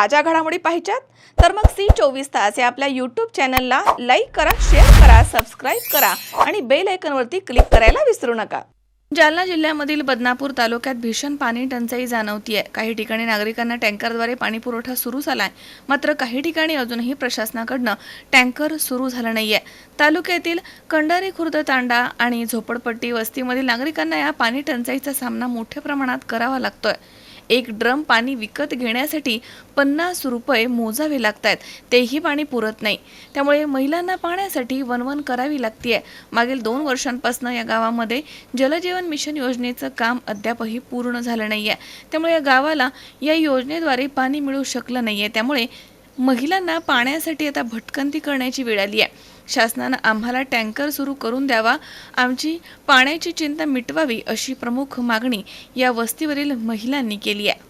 ताज्या घडामोडी पाहिजेत? तर मग सी चोवीस तास या आपल्या यूट्यूब चॅनलला लाईक करा शेअर करा सबस्क्राईब करा आणि बेल आयकनवरती क्लिक करायला विसरू नका. जालना जिल्ह्यामधील बदनापूर तालुक्यात भीषण पाणी टंचाई जाणवतीये. काही ठिकाणी नागरिकांना टँकरद्वारे पाणी पुरवठा सुरू झालाय. मात्र काही ठिकाणी अजूनही प्रशासनाकडनं टँकर सुरू झाला नाहीये. तालुक्यातील कंडारी खुर्द तांडा आणि झोपडपट्टी वस्तीमधील नागरिकांना या पाणी टंचाईचा सामना मोठ्या प्रमाणात करावा लागतोय. एक ड्रम पाणी विकत घेण्यासाठी पन्नास रुपये मोजावे लागत आहेत तेही पाणी पुरत नाही. त्यामुळे महिलांना पाण्यासाठी वनवन करावी लागते मागील दोन वर्षांपासून या गावामध्ये जलजीवन मिशन योजनेचं काम अद्यापही पूर्ण झालं नाही आहे त्यामुळे या गावाला या योजनेद्वारे पाणी मिळू शकलं नाही आहे त्यामुळे महिलांना पाण्यासाठी आता भटकंती करण्याची वेळ आली आहे शासनानं आम्हाला टँकर सुरू करून द्यावा आमची पाण्याची चिंता मिटवावी अशी प्रमुख मागणी या वस्तीवरील महिलांनी केली आहे.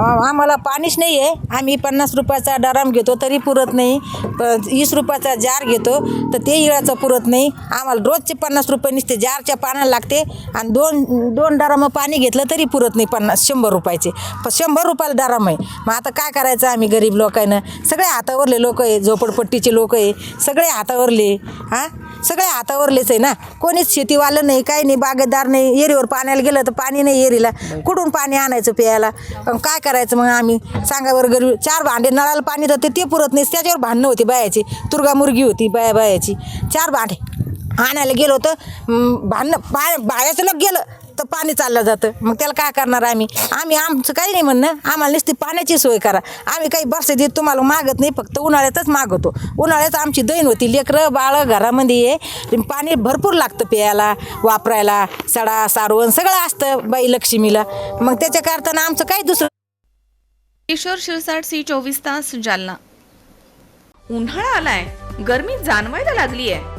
आम्हाला पाणीच नाही आहे. आम्ही पन्नास रुपयाचा डराम घेतो तरी पुरत नाही. प वीस रुपयाचा जार घेतो तर ते इळाचं पुरत नाही. आम्हाला रोजचे पन्नास रुपये निसते जारच्या पाण्याला लागते. आणि दोन दोन डरामं पाणी घेतलं तरी पुरत नाही पन्नास शंभर रुपयाचे. पण शंभर रुपयाला डराम आहे. मग आता काय करायचं आम्ही गरीब लोकांना? सगळे हातावरले लोक आहे झोपडपट्टीचे लोक आहे. सगळे हातावरले हां? सगळे हातावरलेच आहे ना. कोणीच शेतीवालं नाही काही नाही बागेदार नाही एरीवर पाण्याला गेलं तर पाणी नाही एरीला. कुठून पाणी आणायचं प्यायला? पण काय करायचं मग आम्ही? सांगा बरं गरीब चार भांडे नळाला पाणी तर ते पुरत नाही त्याच्यावर भांडणं होती बायाची. तुर्गा मुर्गी होती बाया बायाची. चार भांडे. आणायला गेलो तर भांडणं बाय बायाचं लोक गेलं तर पाणी चाललं जातं. मग त्याला काय करणार आम्ही? आम्ही आमचं काही नाही म्हणणं. आम्हाला नुसती पाण्याची सोय करा. आम्ही काही बस देत तुम्हाला मागत नाही फक्त उन्हाळ्यातच मागवतो उन्हाळ्यात आमची दैन होती. लेकरं बाळं घरामध्ये ये. पाणी भरपूर लागतं प्यायला वापरायला सडा सारवण सगळं असतं बाई लक्ष्मीला. मग त्याच्या करताना आमचं काही दुसरं किशोर शिरसाट सी चोवीस तास जालना. उन्हाळा आलाय. गर्मी जाणवायला लागली आहे